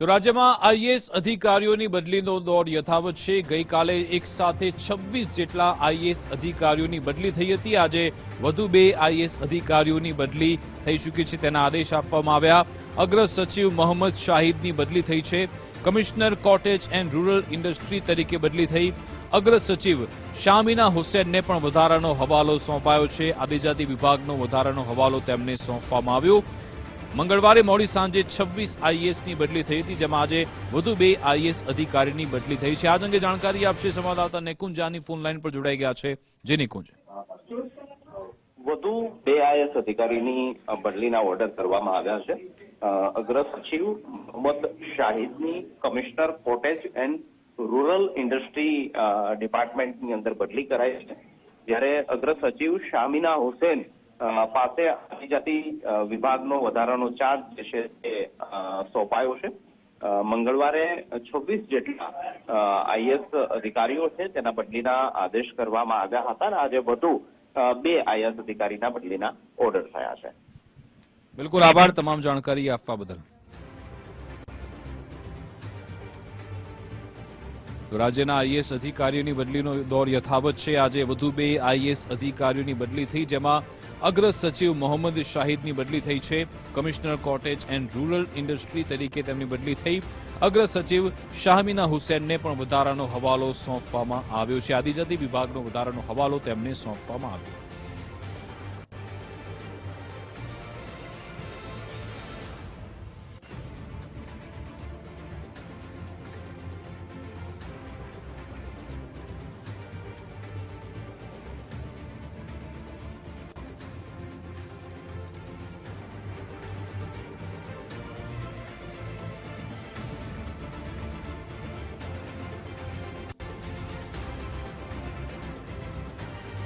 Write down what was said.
તો રાજ્યમાં આઈએએસ અધિકારીઓની બદલીનો દોર યથાવત છે. ગઈકાલે એક સાથે છવ્વીસ જેટલા આઈએએસ અધિકારીઓની બદલી થઈ હતી. આજે વધુ બે આઈએએસ અધિકારીઓની બદલી થઈ ચૂકી છે. તેના આદેશ આપવામાં આવ્યા. અગ્ર સચિવ મોહમ્મદ શાહિદની બદલી થઈ છે. Commissioner cottage and rural industry તરીકે બદલી થઈ. અગ્ર સચિવ શામીના હુસેનને પણ વધારાનો હવાલો સોંપાયો છે. આદિજાતિ વિભાગનો વધારાનો હવાલો તેમને સોંપવામાં આવ્યો. મંગળવારે મોડી સાંજે છવ્વીસ આઈએસની બદલી થઈ હતી, જેમાં આજે વધુ બે આઈએસ અધિકારીની બદલી થઈ છે. આજ અંગે જાણકારી આપશે સંવાદદાતા નિકુંજાની ફોન લાઈન પર જોડાઈ ગયા છે. જે નિકુંજ. વધુ બે આઈએસ અધિકારીની બદલીના ઓર્ડર કરવામાં આવ્યા છે. અગ્ર સચિવ Mohammad શાહિદની commissioner cottage and rural industry ડિપાર્ટમેન્ટની અંદર બદલી કરાઈ છે. જ્યારે અગ્ર સચિવ શામીના હુસેન પાસે આદિજાતિ વિભાગનો વધારાનો ચાર્જ જે છે તે સોંપાયો છે. મંગળવારે છવ્વીસ જેટલા આઈએસ અધિકારીઓ છે તેના બદલીના આદેશ કરવામાં આવ્યા હતા અને આજે વધુ બે આઈએસ અધિકારીના બદલીના ઓર્ડર થયા છે. બિલકુલ આભાર, તમામ જાણકારી આપવા બદલ. રાજ્યના આઈએસ અધિકારીઓની બદલીનો દોર યથાવત છે. આજે વધુ બે આઈએસ અધિકારીઓની બદલી થઈ, જેમાં અગ્ર સચિવ મોહમ્મદ શાહિદની બદલી થઈ છે. Commissioner cottage and rural industry તરીકે તેમની બદલી થઈ. અગ્ર સચિવ શાહમીના હુસેનને પણ વધારાનો હવાલો સોંપવામાં આવ્યો છે. આદિજાતિ વિભાગનો વધારાનો હવાલો તેમને સોંપવામાં આવ્યો.